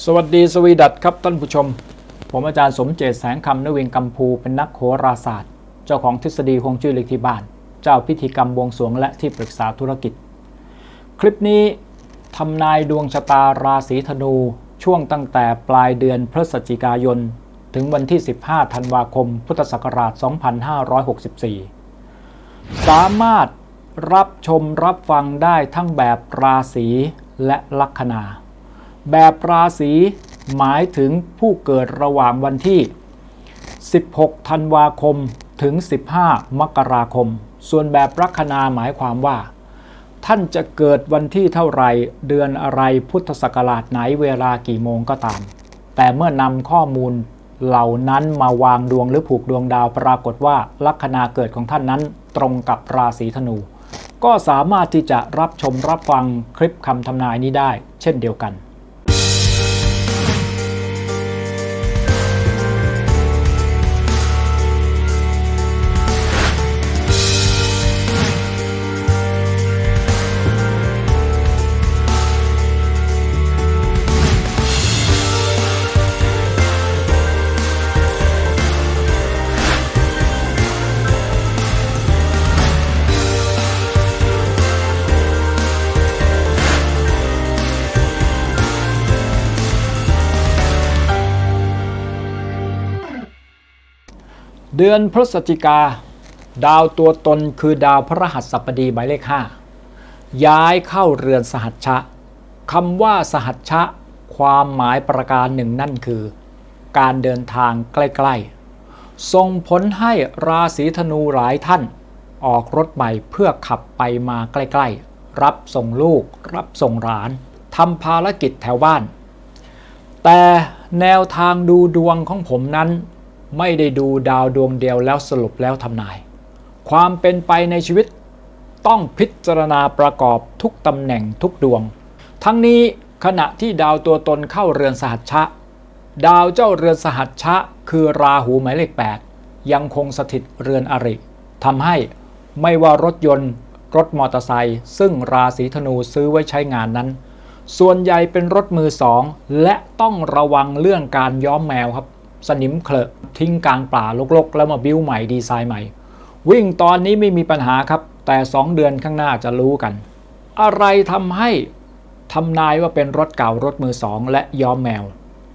สวัสดีสวีดัตครับท่านผู้ชม ผมอาจารย์สมเจตแสงคำนวิงกัมพูเป็นนักโหราศาสตร์ เจ้าของทฤษฎีฮวงจุ้ยเลขที่บ้าน เจ้าพิธีกรรมบวงสรวงและที่ปรึกษาธุรกิจ คลิปนี้ทำนายดวงชะตาราศีธนูช่วงตั้งแต่ปลายเดือนพฤศจิกายน ถึงวันที่ 15 ธันวาคม พุทธศักราช 2564 สามารถรับชมรับฟังได้ทั้งแบบราศีและลัคนา แบบราศีหมายถึงผู้เกิดระหว่างวันที่ 16 ธันวาคมถึง 15 มกราคม ส่วนแบบลัคนาหมายความว่า ท่านจะเกิดวันที่เท่าไรเดือนอะไรพุทธศักราชไหนเวลากี่โมงก็ตาม แต่เมื่อนำข้อมูลเหล่านั้นมาวางดวงหรือผูกดวงดาวปรากฏว่าลัคนาเกิดของท่านนั้นตรงกับราศีธนู ก็สามารถที่จะรับชมรับฟังคลิปคำทำนายนี้ได้ เช่นเดียวกัน เดือนพฤศจิกา ดาวตัวตนคือดาวพระหัสบดีหมายเลข 5 ย้ายเข้าเรือนสหัชชะคำว่าสหัชชะ ความหมายประการหนึ่งนั่นคือ การเดินทางใกล้ๆ ส่งผลให้ราศีธนูหลายท่าน ออกรถใหม่เพื่อขับไปมาใกล้ๆ รับส่งลูก รับส่งหลานทำภารกิจแถวบ้าน แต่แนวทางดูดวงของผมนั้น ไม่ได้ดูดาวดวงเดียวแล้วสรุปแล้วทำนาย ความเป็นไปในชีวิตต้องพิจารณาประกอบทุกตำแหน่งทุกดวง ทั้งนี้ขณะที่ดาวตัวตนเข้าเรือนสหัชชะ ดาวเจ้าเรือนสหัชชะ คือราหูหมายเลข 8 ยังคงสถิตเรือนอริทำให้ไม่ว่ารถยนต์ รถมอเตอร์ไซค์ซึ่งราศีธนูซื้อไว้ใช้งานนั้น ส่วนใหญ่เป็นรถมือสอง และต้องระวังเรื่องการย้อมแมวครับ สนิมเคลอะทิ้งกลางป่าลกๆ แล้วมาบิ้วใหม่ดีไซน์ใหม่ วิ่งตอนนี้ไม่มีปัญหาครับ แต่ 2 เดือนข้างหน้าจะรู้กัน อะไรทำให้ทำนายว่าเป็นรถเก่ารถมือสองและย้อมแมว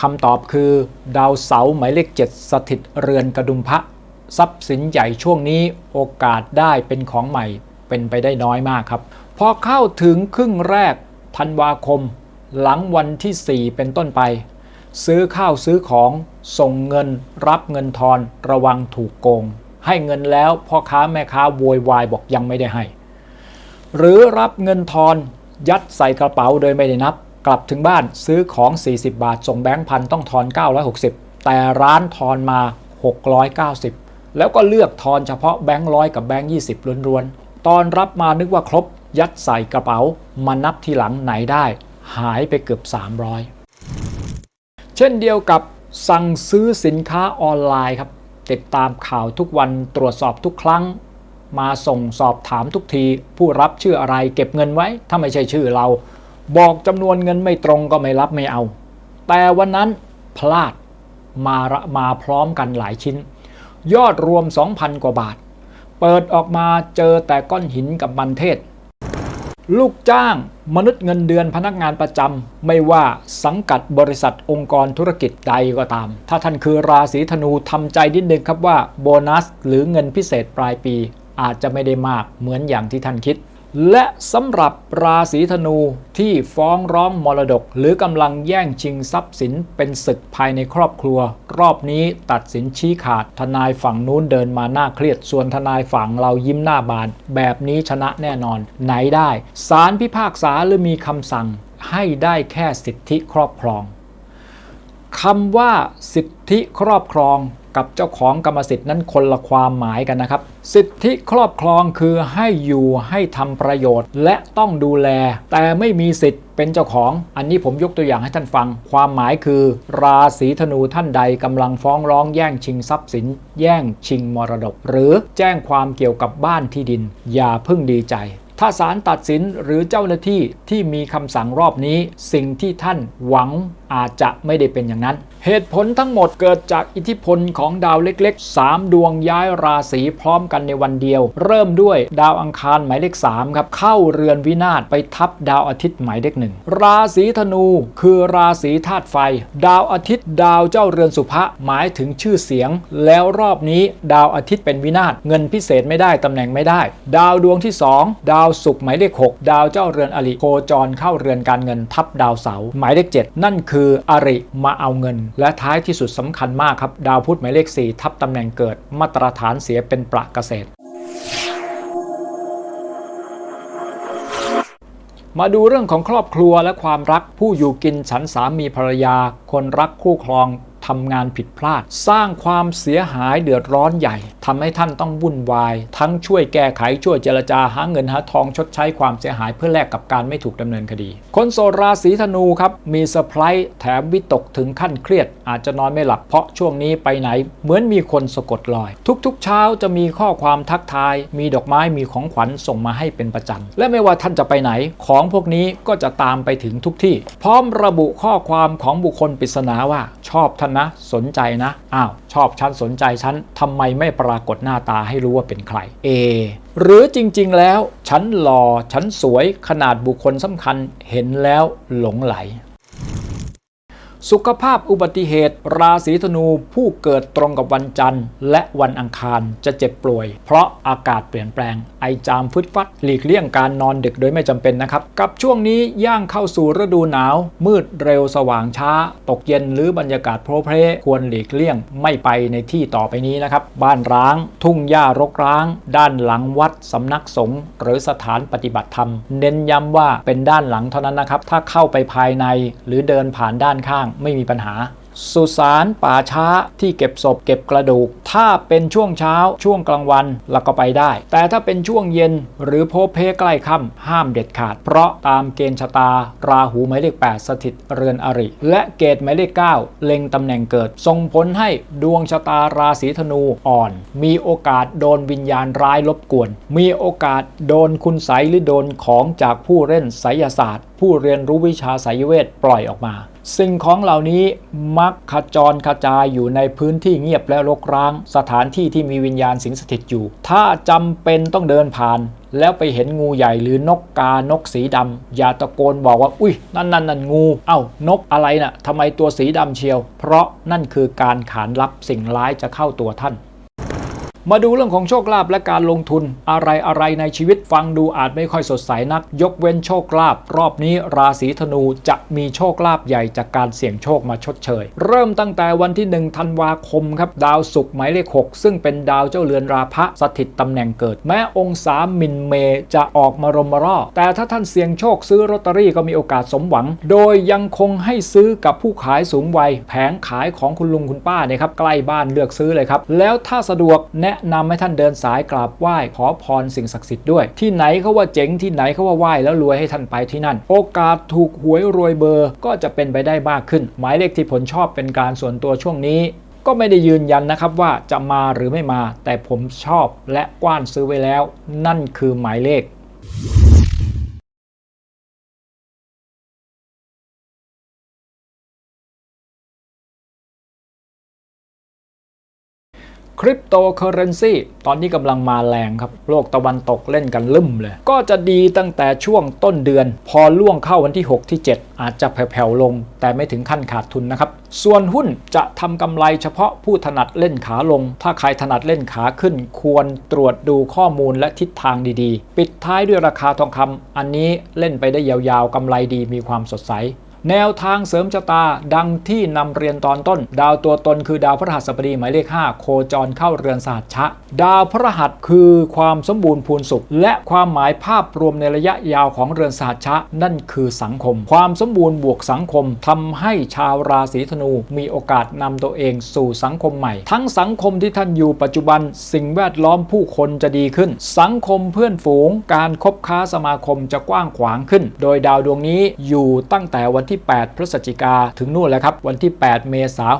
คำตอบคือ ดาวเสาร์หมายเลข 7 สถิตเรือนกระดุมพระทรัพย์สินใหญ่ช่วงนี้โอกาสได้เป็นของใหม่เป็นไปได้น้อยมากครับ พอเข้าถึงครึ่งแรกธันวาคม หลังวันที่ 4 เป็นต้นไป ซื้อข้าวซื้อของ ส่งเงิน รับเงินทอน ระวังถูกโกง ให้เงินแล้วพ่อค้าแม่ค้าโวยวายบอกยังไม่ได้ให้ หรือรับเงินทอนยัดใส่กระเป๋าโดยไม่ได้นับ กลับถึงบ้านซื้อของ 40 บาท ส่งแบงค์พันต้องทอน 960 แต่ร้านทอนมา 690 แล้วก็เลือกทอนเฉพาะแบงค์ร้อยกับแบงค์20ล้วนๆ ตอนรับมานึกว่าครบ ยัดใส่กระเป๋ามานับทีหลังไหนได้ หายไปเกือบ 300 เช่นเดียวกับสั่งซื้อสินค้าออนไลน์ครับ ติดตามข่าวทุกวันตรวจสอบทุกครั้ง มาส่งสอบถามทุกที ผู้รับชื่ออะไรเก็บเงินไว้ ถ้าไม่ใช่ชื่อเรา บอกจำนวนเงินไม่ตรงก็ไม่รับไม่เอา แต่วันนั้นพลาดมามาพร้อมกันหลายชิ้น ยอดรวม 2,000 กว่าบาท เปิดออกมาเจอแต่ก้อนหินกับมันเทศ ลูกจ้างมนุษย์เงินเดือนพนักงานประจำไม่ว่าสังกัดบริษัทองค์กรธุรกิจใดก็ตาม ถ้าท่านคือราศีธนูทำใจนิดนึงครับว่าโบนัส หรือเงินพิเศษปลายปี อาจจะไม่ได้มากเหมือนอย่างที่ท่านคิด และสำหรับราศีธนูที่ฟ้องร้องมรดก หรือกำลังแย่งชิงทรัพย์สินเป็นศึกภายในครอบครัว รอบนี้ตัดสินชี้ขาด ทนายฝั่งนู้นเดินมาหน้าเครียด ส่วนทนายฝั่งเรายิ้มหน้าบาน แบบนี้ชนะแน่นอน ไหนได้ศาลพิพากษาหรือมีคำสั่ง ให้ได้แค่สิทธิครอบครองคำว่าสิทธิครอบครอง กับเจ้าของกรรมสิทธิ์นั้นคนละความหมายกันนะครับ สิทธิครอบครองคือให้อยู่ให้ทำประโยชน์ และต้องดูแล แต่ไม่มีสิทธิ์เป็นเจ้าของ อันนี้ผมยกตัวอย่างให้ท่านฟัง ความหมายคือ ราศีธนูท่านใดกำลังฟ้องร้องแย่งชิงทรัพย์สิน แย่งชิงมรดก หรือแจ้งความเกี่ยวกับบ้านที่ดิน อย่าเพิ่งดีใจ ถ้าศาลตัดสินหรือเจ้าหน้าที่ที่มีคำสั่งรอบนี้ สิ่งที่ท่านหวังอาจจะไม่ได้เป็นอย่างนั้น เหตุผลทั้งหมดเกิดจากอิทธิพลของดาวเล็กๆ 3 ดวงย้ายราศีพร้อมกันในวันเดียว เริ่มด้วยดาวอังคารหมายเลข3ครับเข้าเรือนวินาศไปทับดาวอาทิตย์หมายเลขหนึ่งราศีธนูคือราศีธาตุไฟ ดาวอาทิตย์ดาวเจ้าเรือนสุภะหมายถึงชื่อเสียง แล้วรอบนี้ดาวอาทิตย์เป็นวินาศเงินพิเศษไม่ได้ตำแหน่งไม่ได้ ดาวดวงที่ 2 ดาวศุกร์หมายเลข 6 ดาวเจ้าเรือนอริโคจรเข้าเรือนการเงินทับดาวเสาร์หมายเลข 7 นั่นคืออริมาเอาเงิน และท้ายที่สุดสำคัญมากครับ ดาวพุธหมายเลข 4 ทับตำแหน่งเกิด มาตรฐานเสียเป็นประเกษตรมาดูเรื่องของครอบครัวและความรักผู้อยู่กินฉันสามีภรรยา คนรักคู่ครองทำงานผิดพลาด สร้างความเสียหายเดือดร้อนใหญ่ ทำให้ท่านต้องวุ่นวาย ทั้งช่วยแก้ไขช่วยเจรจาหาเงินหาทองชดใช้ความเสียหายเพื่อแลกกับการไม่ถูกดำเนินคดี คนโสดราศีธนูครับ มีเซอร์ไพรส์แถมวิตกถึงขั้นเครียด อาจจะนอนไม่หลับเพราะช่วงนี้ไปไหน เหมือนมีคนสะกดรอย ทุกๆ เช้าจะมีข้อความทักทาย มีดอกไม้มีของขวัญส่งมาให้เป็นประจำและไม่ว่าท่านจะไปไหน ของพวกนี้ก็จะตามไปถึงทุกที่ พร้อมระบุข้อความของบุคคลปริศนาว่า ชอบท่านนะ สนใจนะอ้าว ชอบฉันสนใจฉันทำไมไม่ปรากฏหน้าตาให้รู้ว่าเป็นใคร A หรือจริงๆแล้ว ฉันหล่อฉันสวยขนาดบุคคลสำคัญเห็นแล้วหลงไหล สุขภาพอุบัติเหตุ ราศีธนูผู้เกิดตรงกับวันจันทร์ และวันอังคารจะเจ็บป่วย เพราะอากาศเปลี่ยนแปลง ไอจามฟึดฟัด หลีกเลี่ยงการนอนดึกโดยไม่จำเป็นนะครับ กับช่วงนี้ย่างเข้าสู่ฤดูหนาว มืดเร็วสว่างช้า ตกเย็นหรือบรรยากาศโพรเพรควรหลีกเลี่ยงไม่ไปในที่ต่อไปนี้นะครับ บ้านร้าง ทุ่งหญ้ารกร้าง ด้านหลังวัดสำนักสงฆ์หรือสถานปฏิบัติธรรม เน้นย้ำว่าเป็นด้านหลังเท่านั้นนะครับถ้าเข้าไปภายในหรือเดินผ่านด้านข้างไม่มีปัญหา สุสานป่าช้าที่เก็บศพเก็บกระดูก ถ้าเป็นช่วงเช้าช่วงกลางวันเราก็ไปได้ แต่ถ้าเป็นช่วงเย็นหรือโพเพใกล้ค่ำห้ามเด็ดขาด เพราะตามเกณฑ์ชะตา ราหูหมายเลข 8 สถิตเรือนอริ และเกตหมายเลข 9 เล็งตำแหน่งเกิดส่งผลให้ดวงชะตาราศีธนูอ่อน มีโอกาสโดนวิญญาณร้ายรบกวน มีโอกาสโดนคุณไสหรือโดนของจากผู้เล่นไสยศาสตร์ ผู้เรียนรู้วิชาไสยเวทปล่อยออกมา สิ่งของเหล่านี้มักขจรกระจายอยู่ในพื้นที่เงียบและรกร้าง สถานที่ที่มีวิญญาณสิงสถิตอยู่ ถ้าจำเป็นต้องเดินผ่าน แล้วไปเห็นงูใหญ่หรือนกกานกสีดำอย่าตะโกนบอกว่า อุ้ยนั่นนั่นนั่นงู เอ้านกอะไรน่ะทำไมตัวสีดำเชียว เพราะนั่นคือการขานรับสิ่งร้ายจะเข้าตัวท่าน มาดูเรื่องของโชคลาภและการลงทุนอะไรอะไรในชีวิตฟังดูอาจไม่ค่อยสดใสนัก ยกเว้นโชคลาภรอบนี้ราศีธนูจะมีโชคลาภใหญ่จากการเสี่ยงโชคมาชดเชย เริ่มตั้งแต่วันที่1ธันวาคมครับดาวศุกร์หมายเลข 6 ซึ่งเป็นดาวเจ้าเรือนราพะสถิตตำแหน่งเกิด แม้องศามินเมจะออกมารมารอแต่ถ้าท่านเสี่ยงโชคซื้อลอตเตอรี่ก็มีโอกาสสมหวัง โดยยังคงให้ซื้อกับผู้ขายสูงวัยแผงขายของคุณลุงคุณป้าเนี่ยครับใกล้บ้านเลือกซื้อเลยครับแล้วถ้าสะดวกแนะนำให้ท่านเดินสายกราบไหว้ขอพรสิ่งศักดิ์สิทธิ์ด้วย ที่ไหนเขาว่าเจ๋งที่ไหนเขาว่าไหว้แล้วรวยให้ท่านไปที่นั่น โอกาสถูกหวยรวยเบอร์ก็จะเป็นไปได้มากขึ้น หมายเลขที่ผลชอบเป็นการส่วนตัวช่วงนี้ก็ไม่ได้ยืนยันนะครับว่าจะมาหรือไม่มา แต่ผมชอบและกว้านซื้อไว้แล้ว นั่นคือหมายเลข คริปโตเคอเรนซีตอนนี้กำลังมาแรงครับ โลกตะวันตกเล่นกันลืมเลย ก็จะดีตั้งแต่ช่วงต้นเดือน พอล่วงเข้าวันที่ 6 ที่ 7 อาจจะแผ่วๆลง แต่ไม่ถึงขั้นขาดทุนนะครับ ส่วนหุ้นจะทำกำไรเฉพาะผู้ถนัดเล่นขาลง ถ้าใครถนัดเล่นขาขึ้น ควรตรวจดูข้อมูลและทิศทางดีๆ ปิดท้ายด้วยราคาทองคำอันนี้เล่นไปได้ยาวๆกำไรดีมีความสดใส แนวทางเสริมชะตาดังที่นำเรียนตอนต้น ดาวตัวตนคือดาวพฤหัสบดีหมายเลข 5 โคจรเข้าเรือนสหัชชะ ดาวพฤหัสคือความสมบูรณ์พูนสุข และความหมายภาพรวมในระยะยาวของเรือนสหัชชะ นั่นคือสังคม ความสมบูรณ์บวกสังคมทำให้ชาวราศีธนูมีโอกาสนำตัวเองสู่สังคมใหม่ ทั้งสังคมที่ท่านอยู่ปัจจุบัน สิ่งแวดล้อมผู้คนจะดีขึ้น สังคมเพื่อนฝูง การคบค้าสมาคมจะกว้างขวางขึ้น โดยดาวดวงนี้อยู่ตั้งแต่วันที่ที่ 8 พฤศจิกาถึงนู่นแหละครับวันที่ 8 เมษายน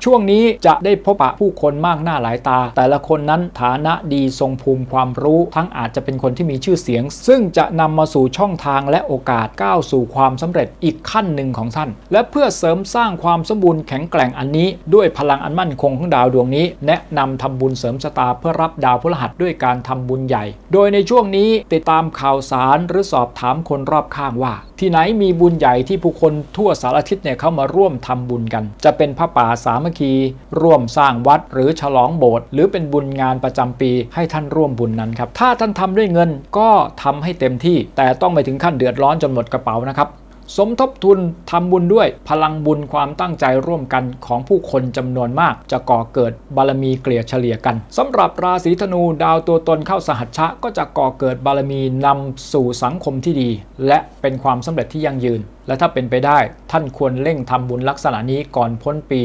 65 ช่วงนี้จะได้พบปะผู้คนมากหน้าหลายตา แต่ละคนนั้นฐานะดีทรงภูมิความรู้ ทั้งอาจจะเป็นคนที่มีชื่อเสียง ซึ่งจะนำมาสู่ช่องทางและโอกาสก้าวสู่ความสำเร็จอีกขั้นหนึ่งของท่าน และเพื่อเสริมสร้างความสมบูรณ์แข็งแกร่งอันนี้ ด้วยพลังอันมั่นคงของดาวดวงนี้ แนะนำทำบุญเสริมชะตาเพื่อรับดาวพฤหัสด้วยการทำบุญใหญ่ โดยในช่วงนี้ติดตามข่าวสารหรือสอบถามคนรอบข้างว่า ที่ไหนมีบุญใหญ่ที่ผู้คนทั่วสารทิศเนี่ยเข้ามาร่วมทำบุญกัน จะเป็นพระป่าสามัคคี ร่วมสร้างวัดหรือฉลองโบสถ์หรือเป็นบุญงานประจำปีให้ท่านร่วมบุญนั้นครับถ้าท่านทำด้วยเงินก็ทำให้เต็มที่ แต่ต้องไม่ถึงขั้นเดือดร้อนจนหมดกระเป๋านะครับ สมทบทุนทำบุญด้วยพลังบุญความตั้งใจร่วมกันของผู้คนจำนวนมาก จะก่อเกิดบารมีเกลี่ยเฉลี่ยกันสำหรับราศีธนูดาวตัวตนเข้าสหัชชะ ก็จะก่อเกิดบารมีนำสู่สังคมที่ดี และเป็นความสำเร็จที่ยั่งยืน และถ้าเป็นไปได้ ท่านควรเร่งทำบุญลักษณะนี้ก่อนพ้นปี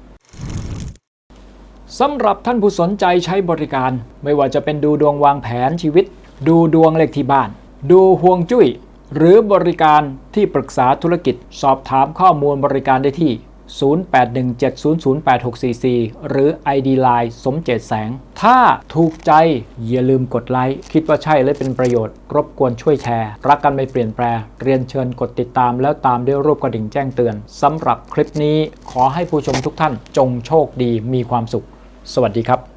2564สำหรับท่านผู้สนใจใช้บริการ ไม่ว่าจะเป็นดูดวงวางแผนชีวิต ดูดวงเลขที่บ้าน ดูห่วงจุ้ย หรือบริการที่ปรึกษาธุรกิจ สอบถามข้อมูลบริการได้ที่ 0817008644 หรือ ID Line สมเจตแสง ถ้าถูกใจอย่าลืมกดไลค์ คิดว่าใช่และเป็นประโยชน์ รบกวนช่วยแชร์ รักกันไม่เปลี่ยนแปลงเรียนเชิญกดติดตามแล้วตามด้วยรูปกระดิ่งแจ้งเตือน สำหรับคลิปนี้ขอให้ผู้ชมทุกท่านจงโชคดีมีความสุข สวัสดีครับ